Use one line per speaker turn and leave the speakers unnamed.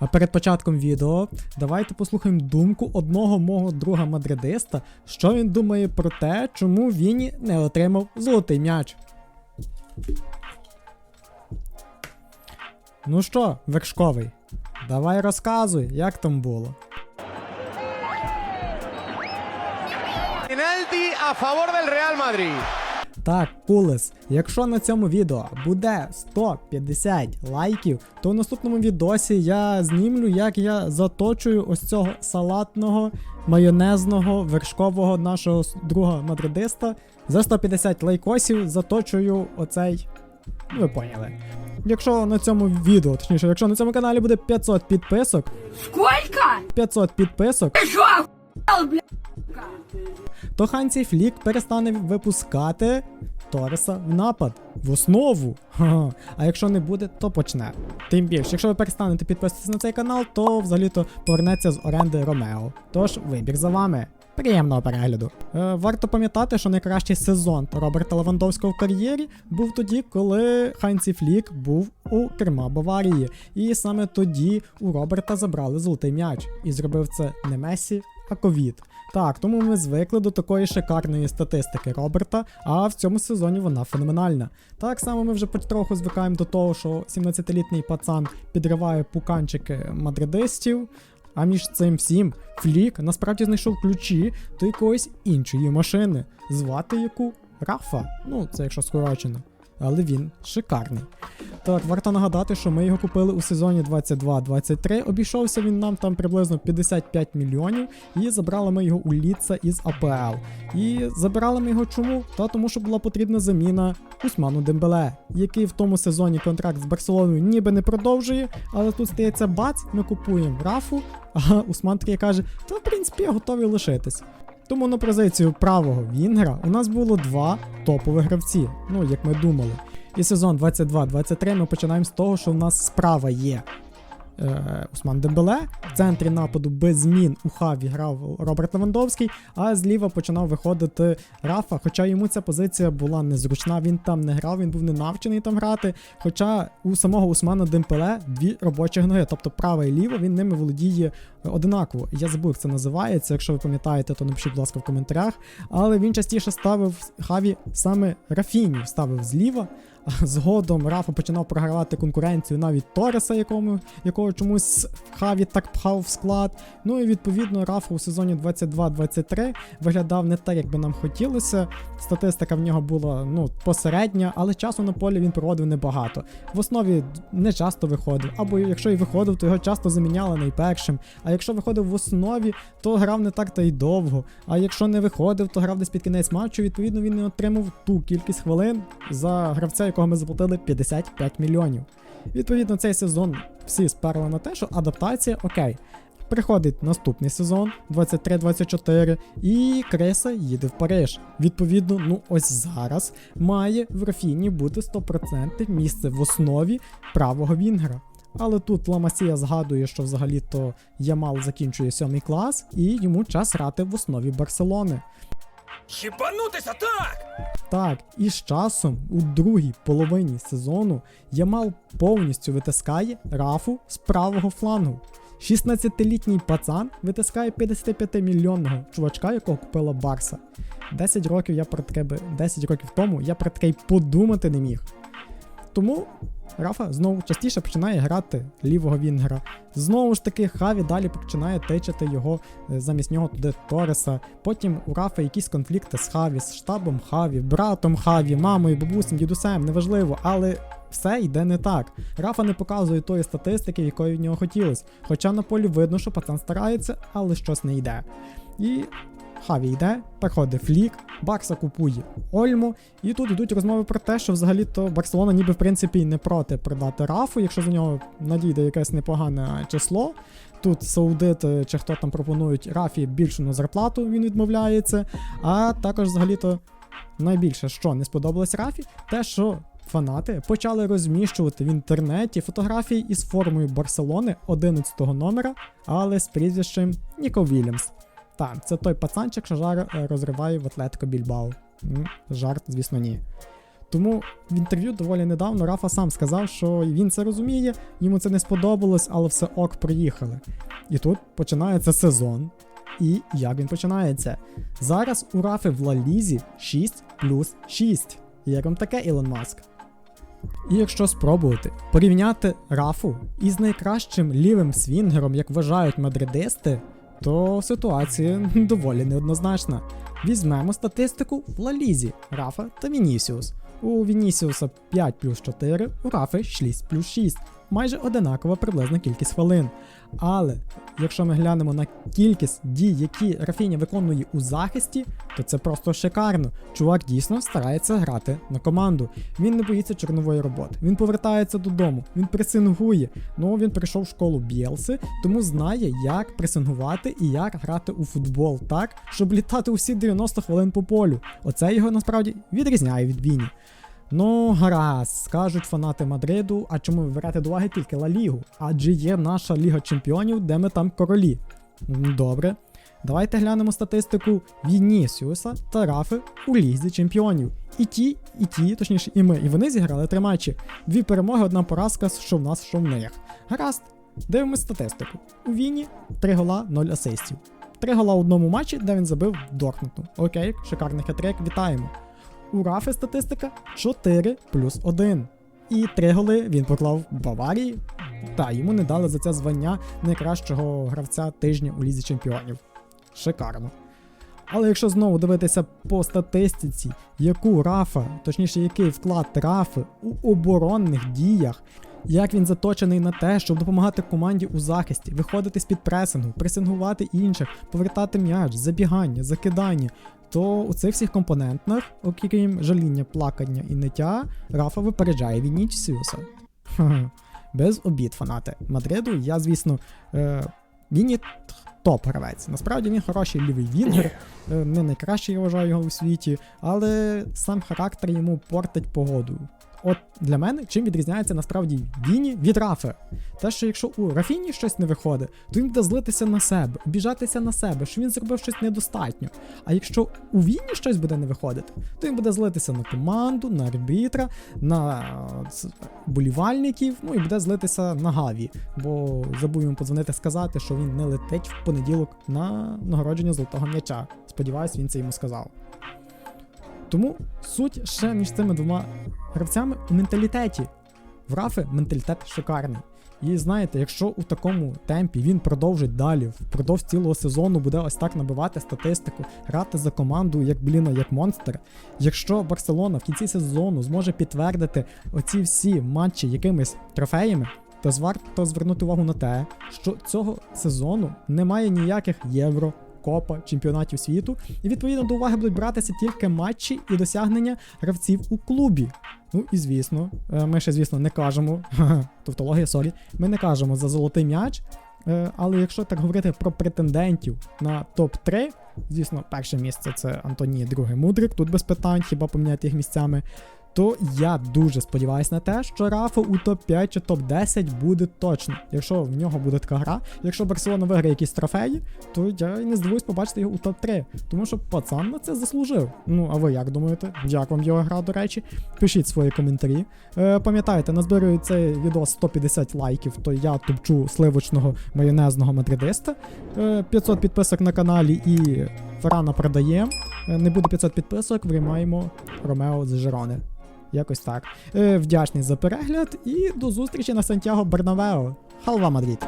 А перед початком відео давайте послухаємо думку одного мого друга мадридиста, що він думає про те, чому Віні не отримав золотий м'яч. Ну що, вершковий, давай розказуй, як там було.
Penalti a favor del Real
Так, Кулес, якщо на цьому відео буде 150 лайків, то в наступному відосі я знімлю, як я заточую ось цього салатного, майонезного, вершкового нашого друга мадридиста. За 150 лайкосів заточую оцей. Ну, ви поняли. Якщо на цьому відео, точніше, якщо на цьому каналі буде 500 підписок,
Сколько?
500 підписок,
блядь?
То Хансі Флік перестане випускати Тореса в напад в основу. А якщо не буде, то почне. Тим більше, якщо ви перестанете підписуватися на цей канал, то взагалі-то повернеться з оренди Ромео. Тож вибір за вами. Приємного перегляду. Е, варто пам'ятати, що найкращий сезон Роберта Левандовського в кар'єрі був тоді, коли Хансі Флік був у керма Баварії. І саме тоді у Роберта забрали золотий м'яч. І зробив це не Месі, ковід. Так, тому ми звикли до такої шикарної статистики Роберта, а в цьому сезоні вона феноменальна. Так само ми вже потроху звикаємо до того, що 17-літній пацан підриває пуканчики мадридистів. А між цим всім Флік насправді знайшов ключі до якоїсь іншої машини, звати яку Рафа. Ну, це якщо скорочено. Але він шикарний. Так, варто нагадати, що ми його купили у сезоні 22-23. Обійшовся він нам там приблизно 55 мільйонів, і забрали ми його у Ліца із АПЛ. І забирали ми його чому? Та тому, що була потрібна заміна Усману Дембеле, який в тому сезоні контракт з Барселоною ніби не продовжує, але тут стається бац, ми купуємо Рафу, а Усман такий каже: та в принципі я готовий лишитись. Тому на позицію правого Вінгера у нас було два топові гравці, ну як ми думали. І сезон 22-23 ми починаємо з того, що у нас справа є е, Усман Дембеле. В центрі нападу без змін у хаві грав Роберт Левандовський, а зліва починав виходити Рафа. Хоча йому ця позиція була незручна, він там не грав, він був не навчений там грати. Хоча у самого Усмана Дембеле дві робочі ноги, тобто права і ліва, він ними володіє одинаково. Я забув, як це називається. Якщо ви пам'ятаєте, то напишіть, будь ласка, в коментарях. Але він частіше ставив хаві саме Рафіні, ставив зліва. Згодом Рафа починав програвати конкуренцію навіть Тореса, якому, якого чомусь Хаві так пхав в склад. Ну і відповідно Рафа у сезоні 22-23 виглядав не так, як би нам хотілося. Статистика в нього була ну, посередня, але часу на полі він проводив небагато. В основі не часто виходив, або якщо і виходив, то його часто заміняли найпершим. А якщо виходив в основі, то грав не так та й довго. А якщо не виходив, то грав десь під кінець матчу. Відповідно, він не отримав ту кількість хвилин за гравця, якого ми заплатили 55 мільйонів. Відповідно, цей сезон всі сперли на те, що адаптація окей. Приходить наступний сезон, 23-24, і Креса їде в Париж. Відповідно, ну ось зараз має в Рафіні бути 100% місце в основі правого Вінгера. Але тут Ламасія згадує, що взагалі-то Ямал закінчує сьомий клас, і йому час грати в основі Барселони.
Хіпанутися так!
Так, і з часом, у другій половині сезону, Ямал повністю витискає Рафу з правого флангу. 16-літній пацан витискає 55-мільйонного чувачка, якого купила Барса. 10 років я про таке би 10 років тому я про таке й подумати не міг. Тому Рафа знову частіше починає грати лівого Вінгера. Знову ж таки, Хаві далі починає тичати його е, замість нього туди Тореса. Потім у Рафа якісь конфлікти з Хаві, з штабом Хаві, братом Хаві, мамою, бабусем, дідусем, неважливо, але все йде не так. Рафа не показує тої статистики, якої в нього хотілося. Хоча на полі видно, що пацан старається, але щось не йде. І Хаві йде, приходить Флік, Барса купує Ольму, і тут йдуть розмови про те, що взагалі-то Барселона ніби в принципі не проти продати Рафу, якщо за нього надійде якесь непогане число. Тут саудити чи хто там пропонують Рафі більшу на зарплату, він відмовляється. А також взагалі-то найбільше, що не сподобалось Рафі, те, що фанати почали розміщувати в інтернеті фотографії із формою Барселони 11-го номера, але з прізвищем Ніко Вільямс. Так, це той пацанчик, що жар е, розриває в Атлетико Більбао. Жарт, звісно, ні. Тому в інтерв'ю доволі недавно Рафа сам сказав, що він це розуміє, йому це не сподобалось, але все ок, приїхали. І тут починається сезон. І як він починається? Зараз у Рафи в Лалізі 6 плюс 6. Як вам таке, Ілон Маск? І якщо спробувати порівняти Рафу із найкращим лівим свінгером, як вважають мадридисти, то ситуація доволі неоднозначна. Візьмемо статистику в Лалізі Рафа та Вінісіус. У Вінісіуса 5 плюс 4, у Рафи 6 плюс 6. Майже одинакова приблизна кількість хвилин. Але якщо ми глянемо на кількість дій, які Рафіня виконує у захисті, то це просто шикарно. Чувак дійсно старається грати на команду. Він не боїться чорнової роботи. Він повертається додому, він пресингує. Ну він прийшов в школу Бєлси, тому знає, як пресингувати і як грати у футбол так, щоб літати усі 90 хвилин по полю. Оце його насправді відрізняє від Віні. Ну, гаразд, скажуть фанати Мадриду, а чому ви берете до уваги тільки Ла Лігу? Адже є наша Ліга Чемпіонів, де ми там королі. Добре. Давайте глянемо статистику Вінісіуса та Рафи у Лізі Чемпіонів. І ті, і ті, точніше, і ми, і вони зіграли три матчі. Дві перемоги, одна поразка, що в нас, що в них. Гаразд, дивимось статистику. У Віні 3 гола, 0 асистів. 3 гола в одному матчі, де він забив Дортмуту. Окей, шикарний хетрек, вітаємо. У Рафи статистика 4 плюс 1. І 3 голи він поклав Баварії. Та йому не дали за це звання найкращого гравця тижня у Лізі Чемпіонів. Шикарно. Але якщо знову дивитися по статистиці, яку Рафа, точніше, який вклад Рафи у оборонних діях, як він заточений на те, щоб допомагати команді у захисті, виходити з-під пресингу, пресингувати інших, повертати м'яч, забігання, закидання, то у цих всіх компонентах, окрім жаління, плакання і ниття, Рафа випереджає Вінічсіуса. Без обід, фанати Мадриду. Я, звісно, е, Віні топ-гравець. Насправді він хороший лівий вінгер, е, не найкращий, я вважаю його у світі, але сам характер йому портить погоду. От для мене чим відрізняється насправді Віні від Рафи? Те, що якщо у Рафіні щось не виходить, то він буде злитися на себе, обіжатися на себе, що він зробив щось недостатньо. А якщо у Віні щось буде не виходити, то він буде злитися на команду, на арбітра, на е, болівальників, ну і буде злитися на Гаві. Бо забув йому подзвонити сказати, що він не летить в понеділок на нагородження золотого м'яча. Сподіваюсь, він це йому сказав. Тому суть ще між цими двома гравцями у менталітеті. В Рафи менталітет шикарний. І знаєте, якщо у такому темпі він продовжить далі, впродовж цілого сезону буде ось так набивати статистику, грати за команду як бліна, як монстр. Якщо Барселона в кінці сезону зможе підтвердити оці всі матчі якимись трофеями, то варто звернути увагу на те, що цього сезону немає ніяких євро. Копа, чемпіонатів світу, і відповідно до уваги будуть братися тільки матчі і досягнення гравців у клубі. Ну і звісно, е, ми ще, звісно, не кажемо, тавтологія, сорі, ми не кажемо за золотий м'яч. е, Але якщо так говорити про претендентів на топ-3, звісно, перше місце це Антоній, друге Мудрик, тут без питань, хіба поміняти їх місцями. То я дуже сподіваюся на те, що Рафа у топ-5 чи топ-10 буде точно. Якщо в нього буде така гра, якщо Барселона виграє якісь трофеї, то я і не здивуюсь побачити його у топ-3. Тому що пацан на це заслужив. Ну, а ви як думаєте? Як вам його гра, до речі? Пишіть свої коментарі. Е, пам'ятайте, назбираю цей відео 150 лайків, то я топчу сливочного майонезного мадридиста. Е, 500 підписок на каналі і Феррана продаємо. Е, Не буде 500 підписок, виймаємо Ромео з Жерони. Якось так. Е, вдячний за перегляд і до зустрічі на Сантьяго Бернавео. Халва Мадрид!